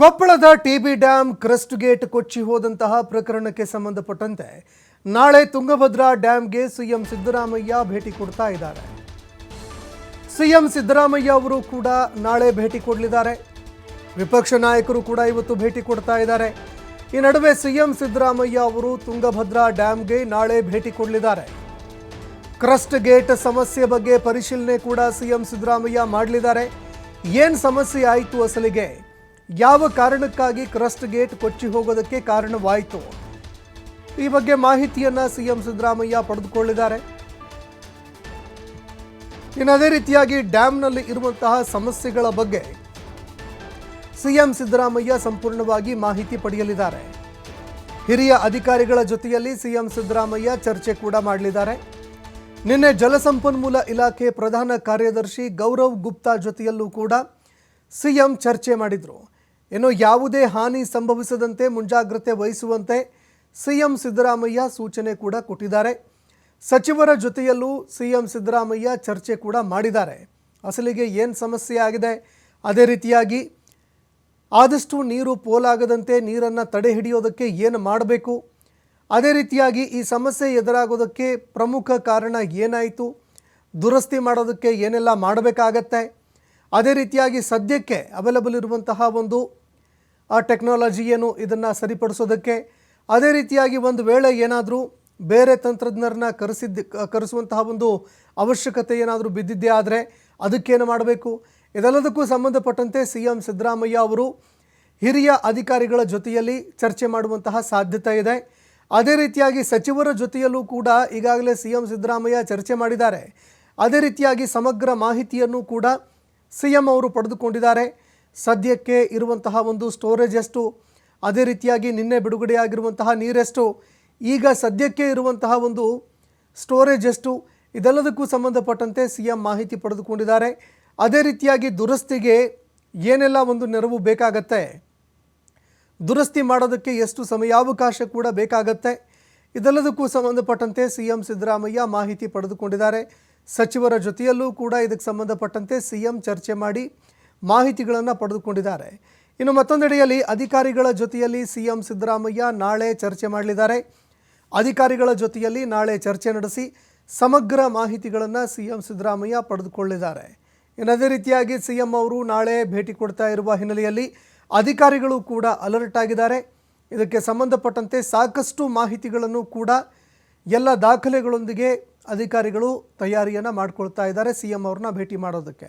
ಕೊಪ್ಪಳದ TB dam crest gate ಕೊಚ್ಚಿ ಹೋದಂತಹ ಪ್ರಕರಣಕ್ಕೆ ಸಂಬಂಧಪಟ್ಟಂತೆ ನಾಳೆ ತುಂಗಭದ್ರಾ ಡ್ಯಾಂಗೆ ಸಿಎಂ ಸಿದ್ದರಾಮಯ್ಯ ಭೇಟಿ ಕೊಡ್ತಾ ಇದ್ದಾರೆ. ಸಿಎಂ ಸಿದ್ದರಾಮಯ್ಯ ಅವರು ಕೂಡ ನಾಳೆ ಭೇಟಿ ಕೊಡಲಿದ್ದಾರೆ. ವಿಪಕ್ಷ ನಾಯಕರು ಕೂಡ ಇವತ್ತು ಭೇಟಿ ಕೊಡ್ತಾ ಇದ್ದಾರೆ. ಈ ನಡುವೆ ಸಿಎಂ ಸಿದ್ದರಾಮಯ್ಯ ಅವರು ತುಂಗಭದ್ರಾ ಡ್ಯಾಂಗೆ ನಾಳೆ ಭೇಟಿ ಕೊಡಲಿದ್ದಾರೆ. ಕ್ರಸ್ಟ್ ಗೇಟ್ ಸಮಸ್ಯೆ ಬಗ್ಗೆ ಪರಿಶೀಲನೆ ಕೂಡ ಸಿಎಂ ಸಿದ್ದರಾಮಯ್ಯ ಮಾಡಲಿದ್ದಾರೆ. ಏನು ಸಮಸ್ಯೆ ಆಯಿತು ಅಸಲಿಗೆ? ಯಾವ ಕಾರಣಕ್ಕಾಗಿ ಕ್ರಸ್ಟ್ ಗೇಟ್ ಕೊಚ್ಚಿ ಹೋಗೋದಕ್ಕೆ ಕಾರಣವಾಯಿತು? ಈ ಬಗ್ಗೆ ಮಾಹಿತಿಯನ್ನ ಸಿಎಂ ಸಿದ್ದರಾಮಯ್ಯ ಪಡೆದುಕೊಳ್ಳಿದ್ದಾರೆ. ಇನ್ನು ಅದೇ ರೀತಿಯಾಗಿ ಡ್ಯಾಂನಲ್ಲಿ ಇರುವಂತಹ ಸಮಸ್ಯೆಗಳ ಬಗ್ಗೆ ಸಿಎಂ ಸಿದ್ದರಾಮಯ್ಯ ಸಂಪೂರ್ಣವಾಗಿ ಮಾಹಿತಿ ಪಡೆಯಲಿದ್ದಾರೆ. ಹಿರಿಯ ಅಧಿಕಾರಿಗಳ ಜೊತೆಯಲ್ಲಿ ಸಿಎಂ ಸಿದ್ದರಾಮಯ್ಯ ಚರ್ಚೆ ಕೂಡ ಮಾಡಲಿದ್ದಾರೆ. ನಿನ್ನೆ ಜಲಸಂಪನ್ಮೂಲ ಇಲಾಖೆ ಪ್ರಧಾನ ಕಾರ್ಯದರ್ಶಿ ಗೌರವ್ ಗುಪ್ತಾ ಜೊತೆಯಲ್ಲೂ ಕೂಡ ಸಿಎಂ ಚರ್ಚೆ ಮಾಡಿದರು. ಇನ್ನು ಯಾವುದೇ ಹಾನಿ ಸಂಭವಿಸದಂತೆ ಮುಂಜಾಗ್ರತೆ ವಹಿಸುವಂತೆ ಸಿಎಂ ಸಿದ್ದರಾಮಯ್ಯ ಸೂಚನೆ ಕೂಡ ಕೊಟ್ಟಿದ್ದಾರೆ. ಸಚಿವರ ಜೊತೆಯಲ್ಲೂ ಸಿಎಂ ಸಿದ್ದರಾಮಯ್ಯ ಚರ್ಚೆ ಕೂಡ ಮಾಡಿದ್ದಾರೆ. ಅಸಲಿಗೆ ಏನು ಸಮಸ್ಯೆ ಆಗಿದೆ? ಅದೇ ರೀತಿಯಾಗಿ ಆದಷ್ಟು ನೀರು ಪೋಲಾಗದಂತೆ ನೀರನ್ನು ತಡೆ ಹಿಡಿಯೋದಕ್ಕೆ ಏನು ಮಾಡಬೇಕು? ಅದೇ ರೀತಿಯಾಗಿ ಈ ಸಮಸ್ಯೆ ಎದುರಾಗೋದಕ್ಕೆ ಪ್ರಮುಖ ಕಾರಣ ಏನಾಯಿತು? ದುರಸ್ತಿ ಮಾಡೋದಕ್ಕೆ ಏನೆಲ್ಲ ಮಾಡಬೇಕಾಗತ್ತೆ? ಅದೇ ರೀತಿಯಾಗಿ ಸದ್ಯಕ್ಕೆ ಅವೈಲಬಲ್ ಇರುವಂತಹ ಒಂದು, ಆ ಟೆಕ್ನಾಲಜಿ ಏನು ಇದನ್ನು ಸರಿಪಡಿಸೋದಕ್ಕೆ, ಅದೇ ರೀತಿಯಾಗಿ ಒಂದು ವೇಳೆ ಏನಾದರೂ ಬೇರೆ ತಂತ್ರಜ್ಞರನ್ನ ಕರೆಸಿದ್ದ, ಕರೆಸುವಂತಹ ಒಂದು ಅವಶ್ಯಕತೆ ಏನಾದರೂ ಬಿದ್ದಿದ್ದೇ ಆದರೆ ಅದಕ್ಕೇನು ಮಾಡಬೇಕು? ಇದೆಲ್ಲದಕ್ಕೂ ಸಂಬಂಧಪಟ್ಟಂತೆ ಸಿ ಎಂ ಸಿದ್ದರಾಮಯ್ಯ ಅವರು ಹಿರಿಯ ಅಧಿಕಾರಿಗಳ ಜೊತೆಯಲ್ಲಿ ಚರ್ಚೆ ಮಾಡುವಂತಹ ಸಾಧ್ಯತೆ ಇದೆ. ಅದೇ ರೀತಿಯಾಗಿ ಸಚಿವರ ಜೊತೆಯಲ್ಲೂ ಕೂಡ ಈಗಾಗಲೇ ಸಿ ಎಂ ಸಿದ್ದರಾಮಯ್ಯ ಚರ್ಚೆ ಮಾಡಿದ್ದಾರೆ. ಅದೇ ರೀತಿಯಾಗಿ ಸಮಗ್ರ ಮಾಹಿತಿಯನ್ನು ಕೂಡ ಸಿ ಎಂ ಅವರು ಪಡೆದುಕೊಂಡಿದ್ದಾರೆ. ಸದ್ಯಕ್ಕೆ ಇರುವಂತಹ ಒಂದು ಸ್ಟೋರೇಜ್ ಎಷ್ಟು? ಅದೇ ರೀತಿಯಾಗಿ ನಿನ್ನೆ ಬಿಡುಗಡೆಯಾಗಿರುವಂತಹ ನೀರೆಷ್ಟು? ಈಗ ಸದ್ಯಕ್ಕೆ ಇರುವಂತಹ ಒಂದು ಸ್ಟೋರೇಜ್ ಎಷ್ಟು? ಇದೆಲ್ಲದಕ್ಕೂ ಸಂಬಂಧಪಟ್ಟಂತೆ ಸಿ ಎಂ ಮಾಹಿತಿ ಪಡೆದುಕೊಂಡಿದ್ದಾರೆ. ಅದೇ ರೀತಿಯಾಗಿ ದುರಸ್ತಿಗೆ ಏನೆಲ್ಲ ಒಂದು ನೆರವು ಬೇಕಾಗತ್ತೆ? ದುರಸ್ತಿ ಮಾಡೋದಕ್ಕೆ ಎಷ್ಟು ಸಮಯಾವಕಾಶ ಕೂಡ ಬೇಕಾಗತ್ತೆ. ಇದೆಲ್ಲದಕ್ಕೂ ಸಂಬಂಧಪಟ್ಟಂತೆ ಸಿ ಎಂ ಸಿದ್ದರಾಮಯ್ಯ ಮಾಹಿತಿ ಪಡೆದುಕೊಂಡಿದ್ದಾರೆ. ಸಚಿವರ ಜೊತೆಯಲ್ಲೂ ಕೂಡ ಇದಕ್ಕೆ ಸಂಬಂಧಪಟ್ಟಂತೆ ಸಿ ಎಂ ಚರ್ಚೆ ಮಾಡಿ ಮಾಹಿತಿಗಳನ್ನು ಪಡೆದುಕೊಂಡಿದ್ದಾರೆ. ಇನ್ನು ಮತ್ತೊಂದೆಡೆಯಲ್ಲಿ ಅಧಿಕಾರಿಗಳ ಜೊತೆಯಲ್ಲಿ ಸಿ ಎಂ ಸಿದ್ದರಾಮಯ್ಯ ನಾಳೆ ಚರ್ಚೆ ಮಾಡಲಿದ್ದಾರೆ. ಅಧಿಕಾರಿಗಳ ಜೊತೆಯಲ್ಲಿ ನಾಳೆ ಚರ್ಚೆ ನಡೆಸಿ ಸಮಗ್ರ ಮಾಹಿತಿಗಳನ್ನು ಸಿ ಎಂ ಸಿದ್ದರಾಮಯ್ಯ ಪಡೆದುಕೊಳ್ಳಿದ್ದಾರೆ ಇನ್ನು ಅದೇ ರೀತಿಯಾಗಿ ಸಿ ಎಂ ಅವರು ನಾಳೆ ಭೇಟಿ ಕೊಡ್ತಾ ಇರುವ ಹಿನ್ನೆಲೆಯಲ್ಲಿ ಅಧಿಕಾರಿಗಳು ಕೂಡ ಅಲರ್ಟ್ ಆಗಿದ್ದಾರೆ. ಇದಕ್ಕೆ ಸಂಬಂಧಪಟ್ಟಂತೆ ಸಾಕಷ್ಟು ಮಾಹಿತಿಗಳನ್ನು ಕೂಡ ಎಲ್ಲ ದಾಖಲೆಗಳೊಂದಿಗೆ ಅಧಿಕಾರಿಗಳು ತಯಾರಿಯನ್ನು ಮಾಡ್ಕೊಳ್ತಾ ಇದ್ದಾರೆ. ಸಿ ಎಂ ಅವ್ರನ್ನ ಭೇಟಿ ಮಾಡೋದಕ್ಕೆ.